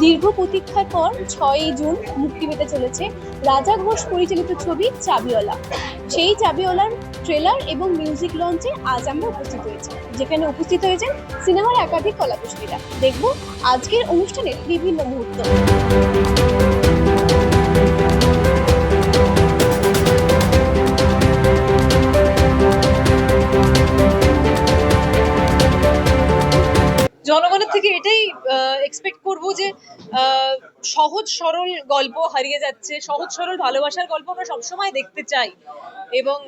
দীর্ঘ প্রতীক্ষার পর ছয়ই জুন মুক্তি পেতে চলেছে রাজা ঘোষ পরিচালিত ছবি চাবিওয়ালা। সেই চাবিওয়ালার ট্রেলার এবং মিউজিক লঞ্চে আজ আমরা উপস্থিত হয়েছি, যেখানে উপস্থিত হয়েছেন সিনেমার একাধিক কলাকুশলীরা। দেখব আজকের অনুষ্ঠানের বিভিন্ন মুহূর্ত। থেকে এটাই এক্সপেক্ট করব যে সহজ সরল গল্প হারিয়ে যাচ্ছে সহজ সরল ভালোবাসার গল্প আমরা সবসময় দেখতে চাই। এবং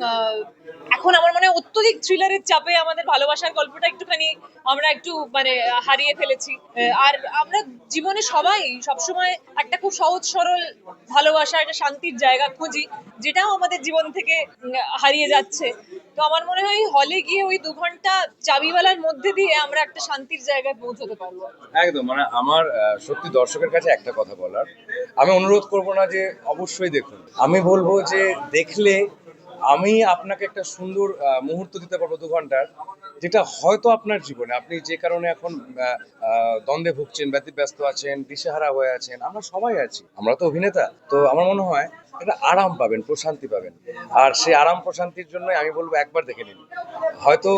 এখন আমার মনে হয় অত্যধিক থ্রিলারের চাপে আমাদের ভালোবাসার গল্পটা একটুখানি আমরা একটু মানে হারিয়ে ফেলেছি। আর আমরা জীবনে সবাই সবসময় একটা খুব সহজ সরল ভালোবাসা একটা শান্তির জায়গা খুঁজি যেটাও আমাদের জীবন থেকে হারিয়ে যাচ্ছে। তো আমার মনে হয় হলে গিয়ে ওই দু ঘণ্টা চাবিওয়ালার মধ্যে দিয়ে আমরা একটা শান্তির জায়গায় পৌঁছতে পারব। একদম মানে আমার সত্যি দর্শকের কাছে একটা কথা বলার। আমি অনুরোধ করব না যে অবশ্যই দেখুন। আমি বলব যে দেখলে আমি আপনাকে একটা সুন্দর মুহূর্ত দিতে পারব দু ঘণ্টার, যেটা হয়তো আপনার জীবনে, আপনি যে কারণে এখন দ্বন্দ্বে ভুগছেন, ব্যতিব্যস্ত আছেন, দিশেহারা হয়ে আছেন, আমরা সবাই আছি, আমরা তো অভিনেতা, তো আমার মনে হয় একটা আরাম পাবেন, প্রশান্তি পাবেন, আর সেই আরাম প্রশান্তির জন্য আমি বলব একবার দেখে নিন, হয়তো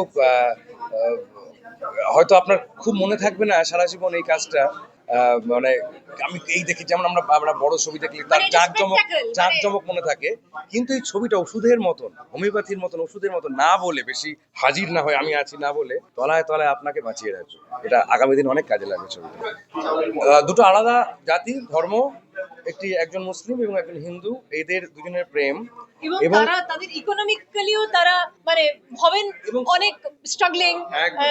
হয়তো আপনার খুব মনে থাকবে না সারা জীবন এই কাজটা মানে আমি এই দেখি যেমন আমরা আমরা বড় ছবি দেখলে তার জাঁকজমক জাঁকজমক মানে- জমক মনে থাকে। কিন্তু এই ছবিটা ওষুধের মতন হোমিওপ্যাথির মতন ওষুধের মতন না বলে বেশি হাজির না হয় আমি আছি না বলে তলায় তলায় আপনাকে বাঁচিয়ে রাখবে। এটা আগামী দিন অনেক কাজে লাগবে ছবিটা। দুটো আলাদা জাতি ধর্ম একটি একজন মুসলিম এবং একজন হিন্দু এদের দুজনের প্রেম। এবং তারা তাদের ইকোনমিক্যালিও তারা মানে ভবেন অনেক স্ট্রাগলিং একদম।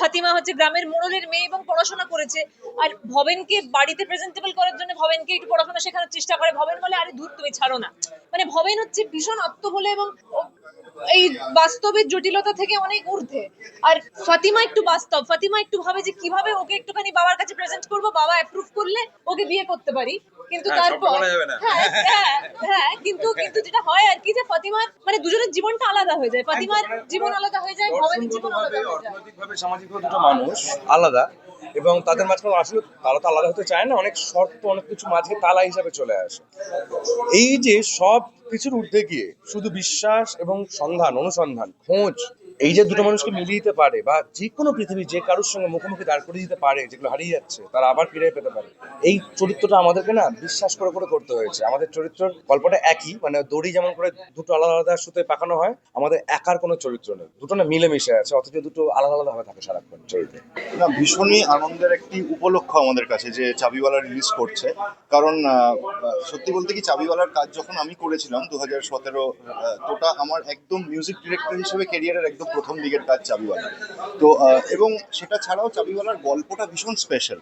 ফাতিমা হচ্ছে গ্রামের মোড়লের মেয়ে এবং পড়াশোনা করেছে। আর ভবেনকে বাড়িতে প্রেজেন্টেবল করার জন্য ভবেনকে একটু পড়াশোনা শেখানোর চেষ্টা করে। ভবেন বলে আরে দূর তুমি ছাড়ো না। মানে ভবেন হচ্ছে ভীষণ আত্মবলে এবং এই বাস্তবের জটিলতা থেকে অনেক ঊর্ধ্বে। আর ফাতিমা একটু বাস্তব। ফাতিমা একটু ভাবে যে কীভাবে ওকে একটুখানি বাবার কাছে প্রেজেন্ট করব? বাবা অ্যাপ্রুভ করলে ওকে বিয়ে করতে পারি। কিন্তু হ্যাঁ, তারপর। হ্যাঁ হ্যাঁ কিন্তু কিন্তু যেটা হয় আর কি যে ফাতিমার মানে দুজনের জীবনটা আলাদা হয়ে যায়। ফাতিমার জীবন আলাদা হয়ে যায় জীবন আলাদা হয়ে যায়। অর্থনৈতিকভাবে সামাজিকভাবে দুটো মানুষ আলাদা। এবং তাদের মাঝখানে আসলে তারা তো আলাদা হতে চায় না অনেক শর্ত অনেক কিছু মাঝে তালা হিসাবে চলে আসে। এই যে সব কিছুর ঊর্ধ্বে গিয়ে শুধু বিশ্বাস এবং সন্ধান অনুসন্ধান খোঁজ এই যে দুটো মানুষকে মিলিয়ে দিতে পারে বা যে কোনো পৃথিবী যে কারোর সঙ্গে মুখোমুখি দাঁড় করে দিতে পারে যেগুলো হারিয়ে যাচ্ছে তারা আবার ফিরে পেতে পারে। এই চরিত্রটা আমাদেরকে না বিশ্বাস করে করে করতে হয়েছে। আমাদের চরিত্রের গল্পটা একই মানে দড়ি যেমন করে দুটো আলাদা আলাদা সুতে পাকানো হয় আমাদের একার কোনো চরিত্র নেই। দুটো না মিলেমিশে আছে অথচ দুটো আলাদা আলাদা হয়ে থাকে সারাক্ষণ চরিত্রে। না ভীষণই আনন্দের একটি উপলক্ষ আমাদের কাছে যে চাবিওয়ালা রিলিজ করছে। কারণ সত্যি বলতে কি চাবিওয়ালার কাজ যখন আমি করেছিলাম দু হাজার সতেরো তোটা আমার একদম মিউজিক ডিরেক্টর হিসেবে ক্যারিয়ারের একদম প্রথম দিকের কাজ চাবিওয়ালা। তো এবং সেটা ছাড়াও চাবিওয়ালার গল্পটা ভীষণ স্পেশাল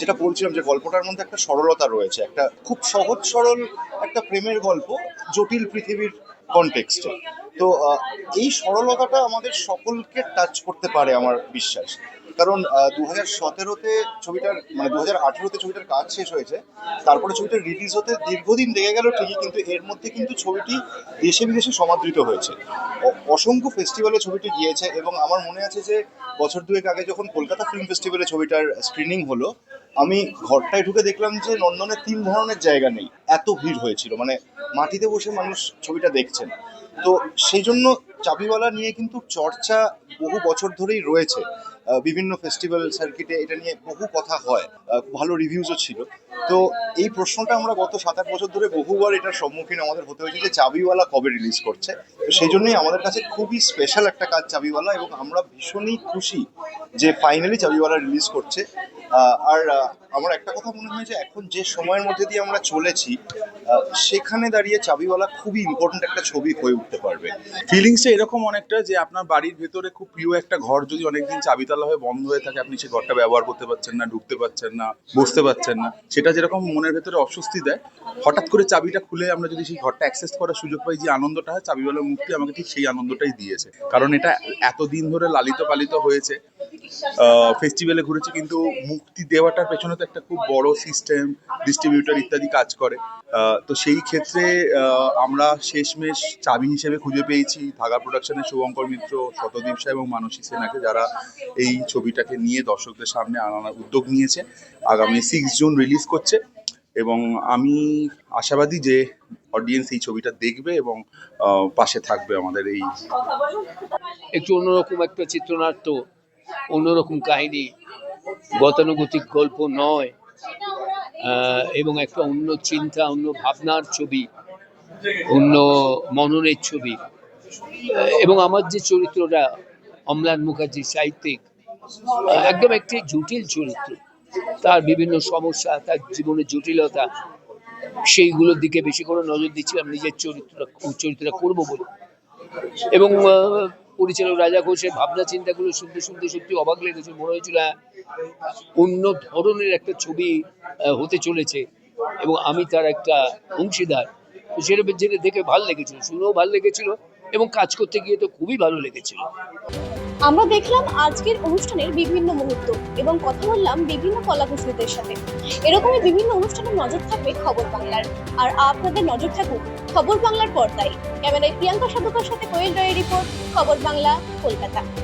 যেটা বলছিলাম যে গল্পটার মধ্যে একটা সরলতা রয়েছে, একটা খুব সহজ, সরল, একটা প্রেমের গল্প জটিল পৃথিবীর কনটেক্সটে তো এই সরলতাটা আমাদের সকলকে টাচ করতে পারে আমার বিশ্বাস। কারণ দু হাজার সতেরোতে ছবিটার মানে দু হাজার আঠেরোতে ছবিটার কাজ শেষ হয়েছে, তারপরে ছবিটা রিলিজ হতে দীর্ঘদিন লেগে গেল ঠিকই, কিন্তু এর মধ্যে কিন্তু ছবিটি দেশে বিদেশে সমাদৃত হয়েছে। অসংখ্য ফেস্টিভ্যালে ছবিটি গিয়েছে এবং আমার মনে আছে যে, বছর দুয়েক আগে যখন কলকাতা ফিল্ম ফেস্টিভ্যালে ছবিটার স্ক্রিনিং হলো, আমি ঘরটায় ঢুকে দেখলাম যে নন্দনে তিন ধরনের জায়গা নেই, এত ভিড় হয়েছিল মানে মাটিতে বসে মানুষ ছবিটা দেখছেন তো সেই জন্য চাবিওয়ালা নিয়ে কিন্তু চর্চা বহু বছর ধরেই রয়েছে। বিভিন্ন ফেস্টিভ্যাল সার্কিটে এটা নিয়ে বহু কথা হয়। ভালো রিভিউজও ছিল। তো এই প্রশ্নটা আমরা গত সাত আট বছর ধরে বহুবার এটার সম্মুখীন আমাদের হতে হয়েছে যে চাবিওয়ালা কবে রিলিজ করছে। তো সেই জন্যই আমাদের কাছে খুবই স্পেশাল একটা কাজ চাবিওয়ালা এবং আমরা ভীষণই খুশি যে ফাইনালি চাবিওয়ালা রিলিজ করছে। আর আমার একটা কথা মনে হয় যে এখন যে সময়ের মধ্যে দিয়ে আমরা চলেছি সেখানে দাঁড়িয়ে চাবিওয়ালা খুবই ইম্পর্ট্যান্ট একটা ছবি হয়ে উঠতে পারবে। ফিলিংসটা এরকম অনেকটা যে আপনার বাড়ির ভেতরে খুব প্রিয় একটা ঘর যদি অনেকদিন চাবিতালা হয়ে বন্ধ হয়ে থাকে, আপনি সেই ঘরটা ব্যবহার করতে পারছেন না, ঢুকতে পারছেন না, বসতে পারছেন না, সেটা যেরকম মনের ভেতরে অস্বস্তি দেয়, হঠাৎ করে চাবিটা খুলে আমরা যদি সেই ঘরটা অ্যাক্সেস করার সুযোগ পাই যে আনন্দটা হয়, চাবিওয়ালার মুক্তি আমাকে ঠিক সেই আনন্দটাই দিয়েছে। কারণ এটা এতদিন ধরে লালিত পালিত হয়েছে ফেস্টিভ্যালে ঘুরেছে, কিন্তু মুক্তি দেওয়াটার পেছনে তো একটা খুব বড় সিস্টেম ডিস্ট্রিবিউটর ইত্যাদি কাজ করে। তো সেই ক্ষেত্রে আমরা শেষমেশ চাবি হিসেবে খুঁজে পেয়েছি ধাগা প্রোডাকশনের শুভঙ্কর মিত্র, শতদীপ সাহা এবং মানসী সেনাকে, যারা এই ছবিটাকে নিয়ে দর্শকদের সামনে আনার উদ্যোগ নিয়েছে। আগামী সিক্স জুন রিলিজ করছে এবং আমি আশাবাদী যে অডিয়েন্স এই ছবিটা দেখবে এবং পাশে থাকবে আমাদের এই একটু অন্যরকম একটা চিত্রনাট্য অন্যরকম কাহিনী, গতানুগতিক গল্প নয় এবং একটা অন্য চিন্তা, অন্য ভাবনার ছবি, অন্য মননের ছবি। এবং আমার যে চরিত্রটা, অম্লান মুখার্জি সাহিত্যিক একদম একটি জটিল চরিত্র। তার বিভিন্ন সমস্যা, তার জীবনের জটিলতা, সেইগুলোর দিকে বেশি করে নজর দিচ্ছিলাম, নিজের চরিত্র, চরিত্রটা করব বলে। এবং পরিচালক রাজা ঘোষের ভাবনা চিন্তাগুলো শুনতে শুনতে সত্যি অবাক লেগেছে। মনে হয়েছিল হ্যাঁ, অন্য ধরনের একটা ছবি হতে চলেছে এবং আমি তার একটা অংশীদার। তো সেটা যেটা দেখে ভালো লেগেছিল শুনেও ভালো লেগেছিল এবং কাজ করতে গিয়ে তো খুবই ভালো লেগেছিল। আমরা দেখলাম আজকের অনুষ্ঠানের বিভিন্ন মুহূর্ত এবং কথা বললাম বিভিন্ন কলাকুশলীদের সাথে। এরকমই বিভিন্ন অনুষ্ঠানের নজর থাকবে খবর বাংলার। আর আপনাদের নজর থাকুক খবর বাংলার পর্দায়। ক্যামেরায় প্রিয়াঙ্কা সাধুকার সাথে কোয়েল রয়ের রিপোর্ট, খবর বাংলা, কলকাতা।